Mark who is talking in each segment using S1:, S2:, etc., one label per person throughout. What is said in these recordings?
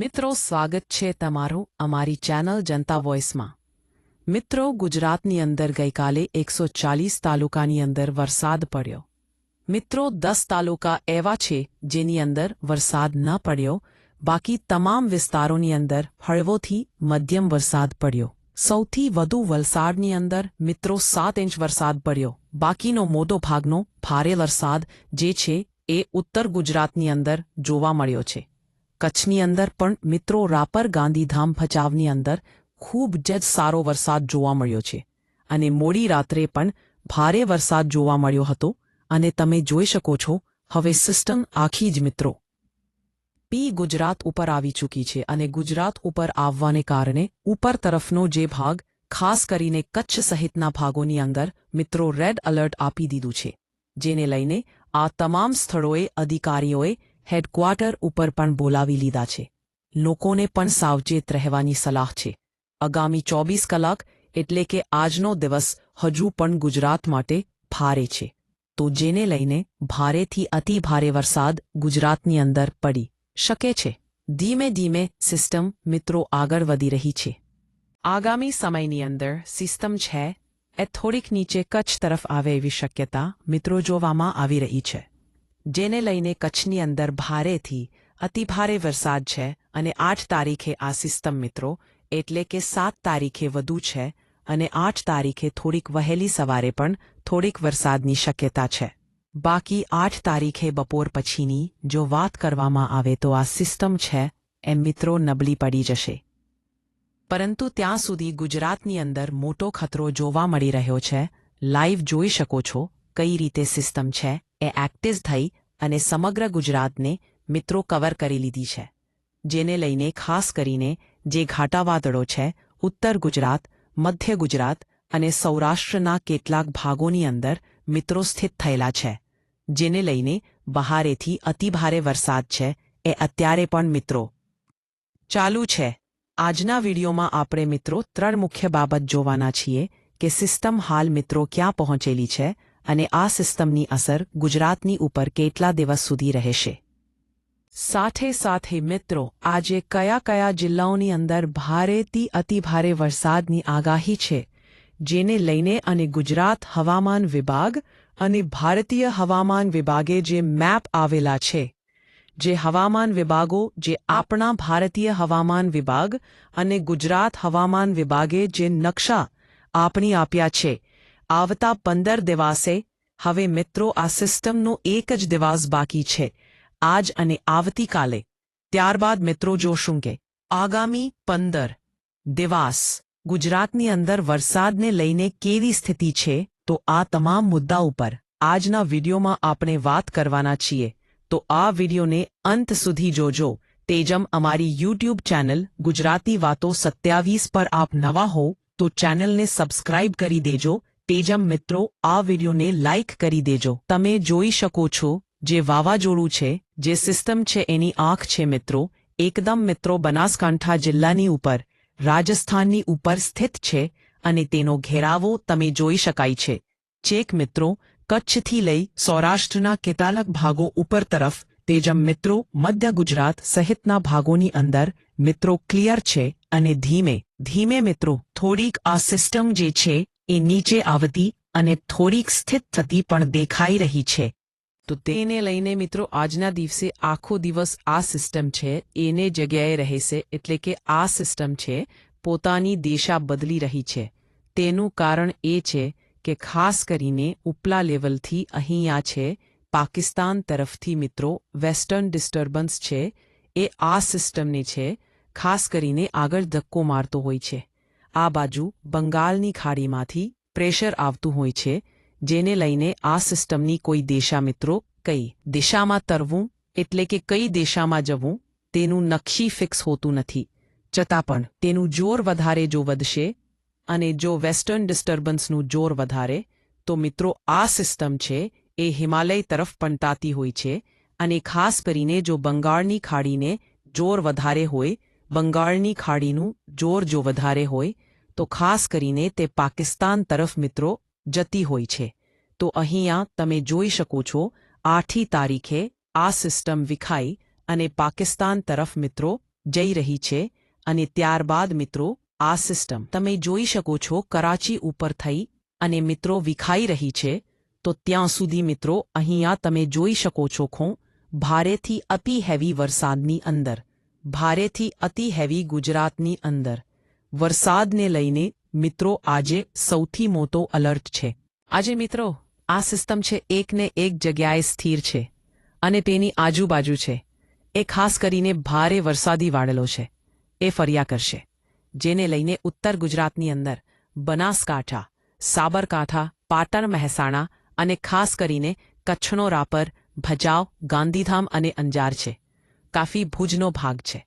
S1: મિત્રો, સ્વાગત છે તમારું અમારી ચેનલ જનતા વોઇસમાં. મિત્રો, ગુજરાતની અંદર ગઈકાલે એકસો ચાલીસ તાલુકાની અંદર વરસાદ પડ્યો. મિત્રો, દસ તાલુકા એવા છે જેની અંદર વરસાદ ન પડ્યો. બાકી તમામ વિસ્તારોની અંદર હળવોથી મધ્યમ વરસાદ પડ્યો. સૌથી વધુ વલસાડની અંદર મિત્રો સાત ઇંચ વરસાદ પડ્યો. બાકીનો મોટો ભાગનો ભારે વરસાદ જે છે એ ઉત્તર ગુજરાતની અંદર જોવા મળ્યો છે. કચ્છની અંદર પણ મિત્રો રાપર ગાંધીધામ ભચાવની અંદર ખૂબ જ સારો વરસાદ જોવા મળ્યો છે. અને મોડી રાત્રે પણ ભારે વરસાદ જોવા મળ્યો હતો અને તમે જોઈ શકો છો, હવે સિસ્ટમ આખી જ મિત્રો. પી ગુજરાત ઉપર આવી ચૂકી છે અને ગુજરાત ઉપર આવવાને કારણે ઉપર તરફનો જે ભાગ, ખાસ કરીને કચ્છ સહિતના ભાગોની અંદર મિત્રો રેડ એલર્ટ આપી દીધું છે. જેને લઈને આ તમામ સ્થળોએ અધિકારીઓએ હેડક્વાર્ટર ઉપર પણ બોલાવી લીધા છે. લોકોને પણ સાવચેત રહેવાની સલાહ છે. આગામી ચોવીસ કલાક એટલે કે આજનો દિવસ હજુ પણ ગુજરાત માટે ભારે છે. તો જેને લઈને ભારેથી અતિ ભારે વરસાદ ગુજરાતની અંદર પડી શકે છે. ધીમે ધીમે સિસ્ટમ મિત્રો આગળ વધી રહી છે. આગામી સમયની અંદર સિસ્ટમ છે એ થોડીક નીચે કચ્છ તરફ આવે એવી શક્યતા મિત્રો જોવામાં આવી રહી છે. જેને લઈને કચ્છની અંદર ભારેથી અતિભારે વરસાદ છે અને આઠ તારીખે આ સિસ્ટમ મિત્રો, એટલે કે સાત તારીખે વધુ છે અને આઠ તારીખે થોડીક વહેલી સવારે પણ થોડીક વરસાદની શક્યતા છે. બાકી આઠ તારીખે બપોર પછીની જો વાત કરવામાં આવે તો આ સિસ્ટમ છે, એમ મિત્રો નબળી પડી જશે. પરંતુ ત્યાં સુધી ગુજરાતની અંદર મોટો ખતરો જોવા મળી રહ્યો છે. લાઈવ જોઈ શકો છો કઈ રીતે સિસ્ટમ છે, એ એક્ટિવ થઈ અને સમગ્ર ગુજરાતને મિત્રો કવર કરી લીધી છે, જેને લઈને ખાસ કરીને જે ઘાટાવાદળો છે, ઉત્તર ગુજરાત, મધ્ય ગુજરાત અને સૌરાષ્ટ્રના કેટલાક ભાગોની અંદર મિત્રો સ્થિત થયેલા છે, જેને લઈને બહારેથી અતિભારે વરસાદ છે, એ અત્યારે પણ મિત્રો ચાલુ છે. આજના વિડીયોમાં આપણે મિત્રો ત્રણ મુખ્ય બાબત જોવાના છીએ કે સિસ્ટમ હાલ મિત્રો ક્યાં પહોંચેલી છે અને આ સિસ્ટમની અસર ગુજરાતની ઉપર કેટલા દિવસ સુધી રહેશે? સાથે સાથે મિત્રો, આજે કયા કયા જિલ્લાઓની અંદર ભારેથી અતિભારે વરસાદની આગાહી છે, જેને લઈને અને ગુજરાત હવામાન વિભાગ અને ભારતીય હવામાન વિભાગે જે મેપ આવેલા છે, જે હવામાન વિભાગો, જે આપણા ભારતીય હવામાન વિભાગ અને ગુજરાત હવામાન વિભાગે જે નકશા આપણી આપ્યા છે આવતા પંદર દિવસે, હવે મિત્રો આ સિસ્ટમનો એક જ દિવસ બાકી છે, આજ અને આવતીકાલે. ત્યારબાદ મિત્રો જોશું કે, આગામી પંદર દિવસ ગુજરાતની અંદર વરસાદને લઈને કેવી સ્થિતિ છે, તો આ તમામ મુદ્દા ઉપર આજના વિડીયોમાં આપણે વાત કરવાના છીએ. તો આ વિડીયોને અંત સુધી જોજો. તેજમ અમારી યુટ્યુબ ચેનલ ગુજરાતી વાતો સત્યાવીસ પર આપ નવા હો, તો ચેનલને સબસ્ક્રાઇબ કરી દેજો તેજમ મિત્રો, આ વિડીયોને લાઇક કરી દેજો. તમે જોઈ શકો છો, જે વાવાઝોડું છે, જે સિસ્ટમ છે એની આંખ છે મિત્રો. એકદમ મિત્રો બનાસકાંઠા જિલ્લાની ઉપર, રાજસ્થાનની ઉપર સ્થિત છે અને તેનો ઘેરાવો તમે જોઈ શકાય છે. ચેક મિત્રો, કચ્છથી લઈ સૌરાષ્ટ્રના કેટલાક ભાગો ઉપર તરફ, તેજમ મિત્રો, મધ્ય ગુજરાત સહિતના ભાગોની અંદર, મિત્રો ક્લિયર છે અને ધીમે ધીમે મિત્રો, થોડીક આ સિસ્ટમ જે છે એ નીચે આવતી અને થોડીક સ્થિત થતી પણ દેખાઈ રહી છે. તો તેને લઈને મિત્રો, આજના દિવસે આખો દિવસ આ સિસ્ટમ છે. એને જગ્યાએ રહેશે એટલે કે આ સિસ્ટમ છે, પોતાની દિશા બદલી રહી છે. તેનું કારણ એ છે કે ખાસ કરીને ઉપલા લેવલથી અહીંયા છે. પાકિસ્તાન તરફથી મિત્રો, વેસ્ટર્ન ડિસ્ટર્બન્સ છે. એ આ સિસ્ટમને છે, ખાસ કરીને આગળ ધક્કો મારતો હોય છે. આ બાજુ બંગાળની ખાડીમાંથી પ્રેશર આવતું હોય છે, જેને લઈને આ સિસ્ટમની કોઈ દિશા મિત્રો કઈ દિશામાં તરવું, એટલે કે કઈ દિશામાં જવું, તેનું નકશી ફિક્સ હોતું નથી. છતાં પણ તેનું જોર વધારે જો વધશે અને જો વેસ્ટર્ન ડિસ્ટર્બન્સનું જોર વધારે, તો મિત્રો આ સિસ્ટમ છે, એ હિમાલય તરફ પંટાતી હોય છે અને ખાસ કરીને જો બંગાળની ખાડીને જોર વધારે હોય બંગાળની ખાડીનું જોર જો વધારે હોય, તો ખાસ કરીને તે પાકિસ્તાન તરફ મિત્રો જતી હોય છે. તો અહીંયા તમે જોઈ શકો છો, આઠી તારીખે આ સિસ્ટમ વિખાઈ અને પાકિસ્તાન તરફ મિત્રો જઈ રહી છે અને ત્યારબાદ મિત્રો આ સિસ્ટમ. તમે જોઈ શકો છો, કરાચી ઉપર થઈ અને મિત્રો વિખાઈ રહી છે, તો ત્યાં સુધી મિત્રો અહીંયા તમે જોઈ શકો છો ખો, ભારેથી અતિ હેવી વરસાદની અંદર. ભારેથી અતિ હેવી ગુજરાતની અંદર. વરસાદને લઈને મિત્રો, આજે સૌથી મોટો અલર્ટ છે. આજે મિત્રો, આ સિસ્ટમ છે એકને એક જગ્યાએ સ્થિર છે અને તેની આજુબાજુ છે. એ ખાસ કરીને ભારે વરસાદી વાળેલો છે. એ ફર્યા કરશે. જેને લઈને ઉત્તર ગુજરાતની અંદર બનાસકાંઠા, સાબરકાંઠા, પાટણ મહેસાણા અને ખાસ કરીને કચ્છનો રાપર ભજાવ ગાંધીધામ અને અંજાર છે. કાફી ભુજનો ભાગ છે.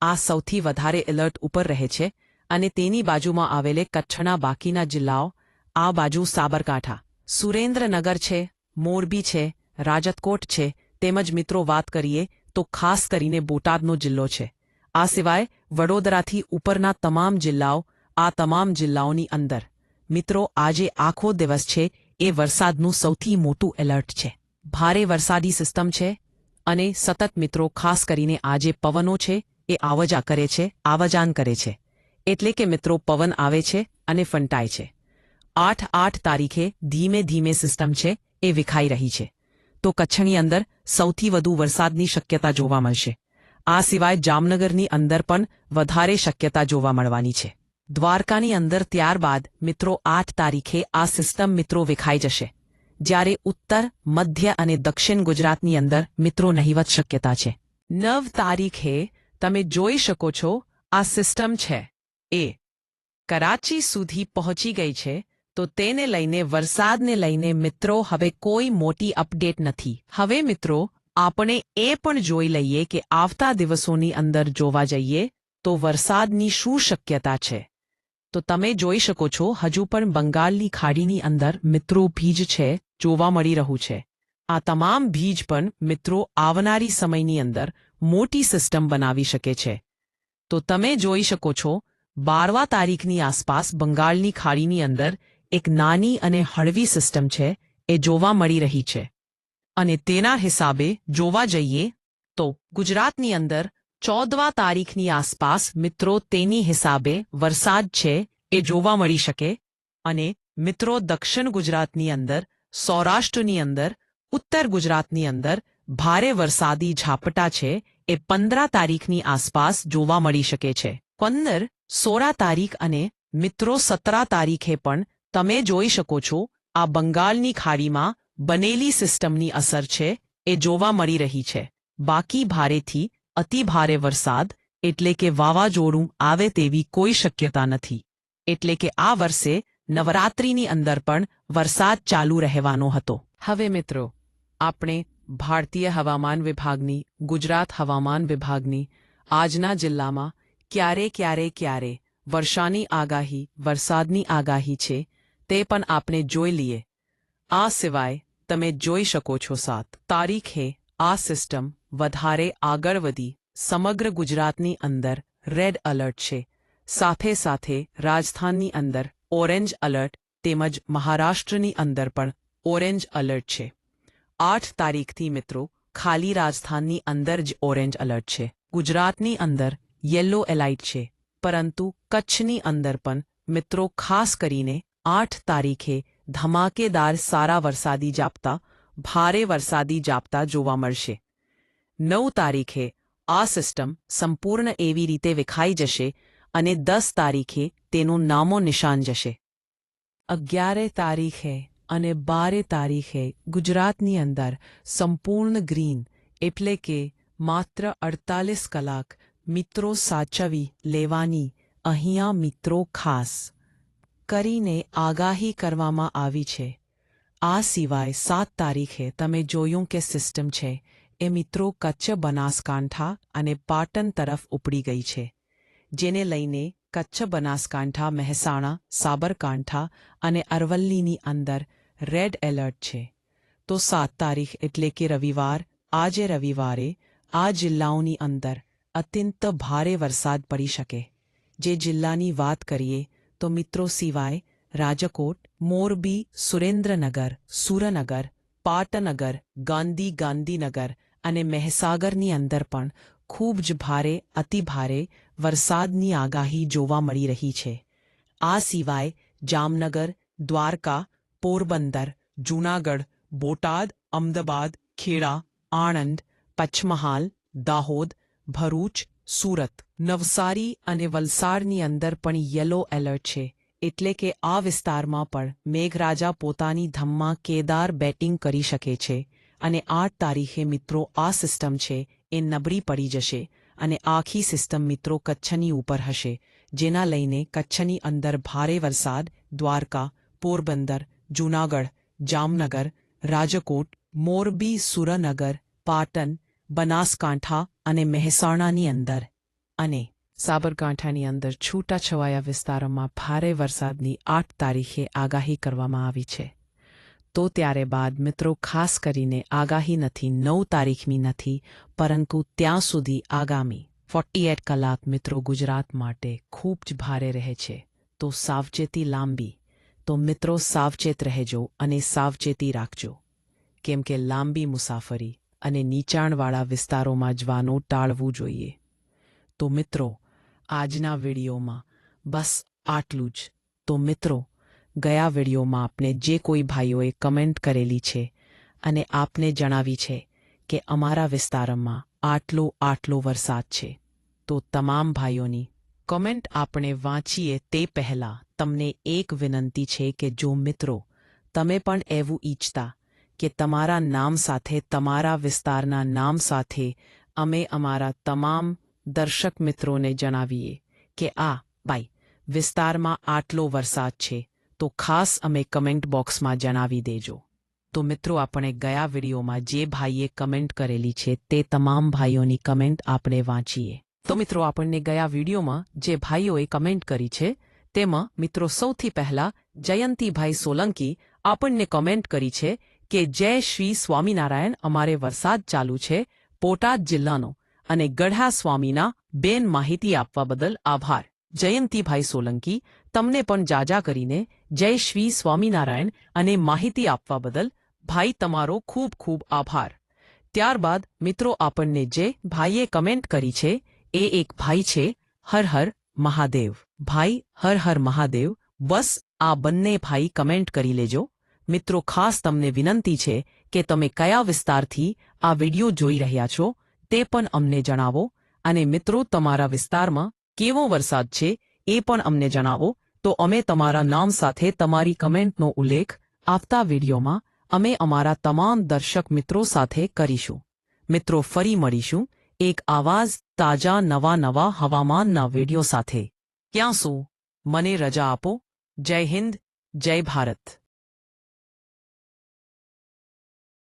S1: આ સૌથી વધારે એલર્ટ ઉપર રહે છે અને તેની બાજુમાં આવેલે કચ્છના બાકીના જિલ્લાઓ, આ બાજુ સાબરકાંઠા. સુરેન્દ્રનગર છે, મોરબી છે રાજતકોટ છે, તેમજ મિત્રો વાત કરીએ તો ખાસ કરીને બોટાદનો જિલ્લો છે. આ સિવાય વડોદરાથી ઉપરના તમામ જિલ્લાઓ, આ તમામ જિલ્લાઓની અંદર. મિત્રો, આજે આખો દિવસ છે, એ વરસાદનું સૌથી મોટું એલર્ટ છે. ભારે વરસાદી સિસ્ટમ છે અને સતત મિત્રો, ખાસ કરીને આજે પવનો છે, એ આવજા કરે છે, આવાજાન કરે છે. એટલે કે મિત્રો, પવન આવે છે અને ફંટાય છે. આઠ આઠ તારીખે ધીમે ધીમે સિસ્ટમ છે, એ વિખાઈ રહી છે. તો કચ્છની અંદર સૌથી વધુ વરસાદની શક્યતા જોવા મળશે. આ સિવાય જામનગરની અંદર પણ વધારે શક્યતા જોવા મળવાની છે. દ્વારકાની અંદર ત્યારબાદ મિત્રો, આઠ તારીખે આ સિસ્ટમ મિત્રો વિખાઈ જશે. જ્યારે ઉત્તર, મધ્ય અને દક્ષિણ ગુજરાતની અંદર મિત્રો નહીવત શક્યતા છે. નવ તારીખે તમે જોઈ શકો છો, આ સિસ્ટમ છે. એ કરાચી સુધી પહોંચી ગઈ છે, તો તેને લઈને વરસાદને લઈને મિત્રો હવે કોઈ મોટી અપડેટ નથી. હવે મિત્રો, આપણે એ પણ જોઈ લઈએ કે આવતા દિવસોની અંદર જોવા જઈએ, તો વરસાદની શું શક્યતા છે? તો તમે જોઈ શકો છો, હજુ પણ બંગાળની ખાડીની અંદર મિત્રો ભીજ છે જોવા મળી રહ્યું છે. આ તમામ ભીજ પણ મિત્રો આવનારી સમયની અંદર મોટી સિસ્ટમ બનાવી શકે છે. તો તમે જોઈ શકો છો બારવા તારીખની આસપાસ બંગાળની ખાડીની અંદર એક નાની અને હળવી સિસ્ટમ છે, એ જોવા મળી રહી છે. અને તેના હિસાબે જોવા જઈએ તો ગુજરાતની અંદર ચૌદવા તારીખની આસપાસ મિત્રો તેની હિસાબે વરસાદ છે, એ જોવા મળી શકે. અને મિત્રો દક્ષિણ ગુજરાતની અંદર સૌરાષ્ટ્રની અંદર, ઉત્તર ગુજરાતની અંદર ભારે વરસાદી ઝાપટા છે, એ પંદરા તારીખની આસપાસ જોવા મળી શકે છે. પંદર, સોળા તારીખ અને મિત્રો સતરા તારીખે પણ તમે જોઈ શકો છો, આ બંગાળની ખાડીમાં બનેલી સિસ્ટમની અસર છે, એ જોવા મળી રહી છે. બાકી ભારેથી અતિ ભારે વરસાદ, એટલે કે વાવાઝોડું આવે તેવી કોઈ શક્યતા નથી. એટલે કે આ વર્ષે નવરાત્રિની અંદર પણ વરસાદ ચાલુ રહેવાનો હતો. હવે મિત્રો, આપણે ભારતીય હવામાન વિભાગની, ગુજરાત હવામાન વિભાગની, આજના જિલ્લામાં ક્યારે ક્યારે ક્યારે વર્ષાની આગાહી, વરસાદની આગાહી છે તે પણ આપણે જોઈ લઈએ. આ સિવાય તમે જોઈ શકો છો સાત તારીખે આ સિસ્ટમ વધારે આગળ વધી. સમગ્ર ગુજરાતની અંદર રેડ અલર્ટ છે. સાથે સાથે રાજસ્થાનની અંદર ઓરેન્જ અલર્ટ તેમજ મહારાષ્ટ્રની અંદર પણ ઓરેન્જ અલર્ટ છે. આઠ તારીખથી મિત્રો, ખાલી રાજસ્થાનની અંદર જ ઓરેન્જ અલર્ટ છે. ગુજરાતની અંદર યલો એલાઇટ છે. પરંતુ કચ્છની અંદર પણ મિત્રો, ખાસ કરીને આઠ તારીખે ધમાકેદાર સારા વરસાદી જાપતા ભારે વરસાદી જાપતા જોવા મળશે. નવ તારીખે આ સિસ્ટમ સંપૂર્ણ એવી રીતે વિખાઈ જશે અને દસ તારીખે તેનું નામો નિશાન જશે. અગિયારે તારીખે અને બારે તારીખે ગુજરાતની અંદર સંપૂર્ણ ગ્રીન એટલે કે માત્ર અડતાલીસ કલાક મિત્રો સાચવી લેવાની અહીંયા મિત્રો ખાસ કરીને આગાહી કરવામાં આવી છે. આ સિવાય સાત તારીખે તમે જોયું કે સિસ્ટમ છે, એ મિત્રો કચ્છ બનાસકાંઠા અને પાટણ તરફ ઉપડી ગઈ છે, જેને લઈને કચ્છ બનાસકાંઠા મહેસાણા, સાબરકાંઠા અને અરવલ્લીની અંદર રેડ એલર્ટ છે. તો સાત તારીખ એટલે કે રવિવાર, આજે રવિવારે આ જિલ્લાઓની અંદર અત્યંત ભારે વરસાદ પડી શકે. જે જિલ્લાની વાત કરીએ તો મિત્રો સિવાય રાજકોટ, મોરબી, સુરેન્દ્રનગર, સુરનગર, પાટનગર, ગાંધી ગાંધીનગર અને મહેસાગરની અંદર પણ ખૂબ જ ભારે અતિભારે વરસાદની આગાહી જોવા મળી રહી છે. આ સિવાય જામનગર, દ્વારકા, પોરબંદર, જૂનાગઢ, બોટાદ, અમદાવાદ, ખેડા, આણંદ, પચમહાલ, દાહોદ, ભરૂચ, સુરત નવસારી અને વલસાડની અંદર પણ યલો એલર્ટ છે. એટલે કે આ વિસ્તારમાં પણ મેઘરાજા પોતાની ધમમાં કેદાર બેટિંગ કરી શકે છે. અને આઠ તારીખે મિત્રો આ સિસ્ટમ છે એ નબળી પડી જશે અને આખી સિસ્ટમ મિત્રો કચ્છની ઉપર હશે, જેના લઈને કચ્છની અંદર ભારે વરસાદ, દ્વારકા, પોરબંદર, જૂનાગઢ, જામનગર, રાજકોટ, મોરબી, સુરનગર, પાટણ, બનાસકાંઠા અને મહેસાણાની અંદર. અને સાબરકાંઠાની અંદર છૂટાછવાયા વિસ્તારોમાં ભારે વરસાદની આઠ તારીખે આગાહી કરવામાં આવી છે. તો ત્યારે બાદ મિત્રો ખાસ કરીને આગાહી નથી, નવ તારીખની નથી, પરંતુ ત્યાં સુધી આગામી ફોર્ટી એટ કલાક મિત્રો ગુજરાત માટે ખૂબ જ ભારે રહે છે. તો સાવચેતી લાંબી, તો મિત્રો સાવચેત રહેજો અને સાવચેતી રાખજો. કેમ કે લાંબી મુસાફરી અને નીચાણવાળા વિસ્તારોમાં જવાનું ટાળવું જોઈએ. તો મિત્રો, આજના વિડીયોમાં બસ આટલું જ. તો મિત્રો ગયા વિડીયોમાં આપણે જે કોઈ ભાઈઓએ કમેન્ટ કરેલી છે અને આપને જણાવી છે કે અમારા વિસ્તારમાં આટલો આટલો વરસાદ છે. તો તમામ ભાઈઓની કમેન્ટ આપણે વાંચીએ તે પહેલાં તમને એક વિનંતી છે કે જો મિત્રો, તમે પણ એવું ઈચ્છતા કે તમારા નામ સાથે, તમારા વિસ્તારના નામ સાથે અમે અમારા તમામ દર્શક મિત્રોને જણાવીએ કે આ, ભાઈ, વિસ્તારમાં આટલો વરસાદ છે. તો ખાસ અમે કમેન્ટ બોક્સમાં જણાવી દેજો. તો મિત્રો, આપણે ગયા વિડીયોમાં જે ભાઈએ કમેન્ટ કરેલી છે તે તમામ ભાઈઓની કમેન્ટ આપણે વાંચીએ. તો મિત્રો, આપણને ગયા વિડીયોમાં જે ભાઈઓએ કમેન્ટ કરી છે, તેમાં મિત્રો સૌથી પહેલા જયંતીભાઈ સોલંકી આપણને કમેન્ટ કરી છે કે, જય શ્રી સ્વામિનારાયણ, અમારે વરસાદ ચાલુ છે, બોટાદ જિલ્લાનો, અને ગઢા સ્વામીના બેન માહિતી આપવા બદલ આભાર. જયંતીભાઈ સોલંકી તમને પણ જાજા કરીને જય શ્રી સ્વામિનારાયણ અને માહિતી આપવા બદલ ભાઈ તમારો ખૂબ ખૂબ આભાર. ત્યારબાદ મિત્રો આપણને જે ભાઈએ કમેન્ટ કરી છે, એ એક ભાઈ છે, હર હર મહાદેવ. ભાઈ, હર હર મહાદેવ, બસ આ બંને ભાઈ કમેન્ટ કરી લેજો. મિત્રો ખાસ તમને વિનંતી છે કે તમે કયા વિસ્તારથી આ વિડિયો જોઈ રહ્યા છો તે પણ અમને જણાવો. અને મિત્રો તમારા વિસ્તારમાં કેવો વરસાદ છે એ પણ અમને જણાવો. તો અમે તમારા નામ સાથે તમારી કમેન્ટનો ઉલ્લેખ આવતા વિડીયોમાં અમે અમારા તમામ દર્શક મિત્રો સાથે કરીશું. મિત્રો, ફરી મળીશું. એક આવાજ તાજા નવા નવા હવામાનના વીડિયો સાથે. ક્યાં શું? મને રજા આપો. જય હિન્દ. જય ભારત.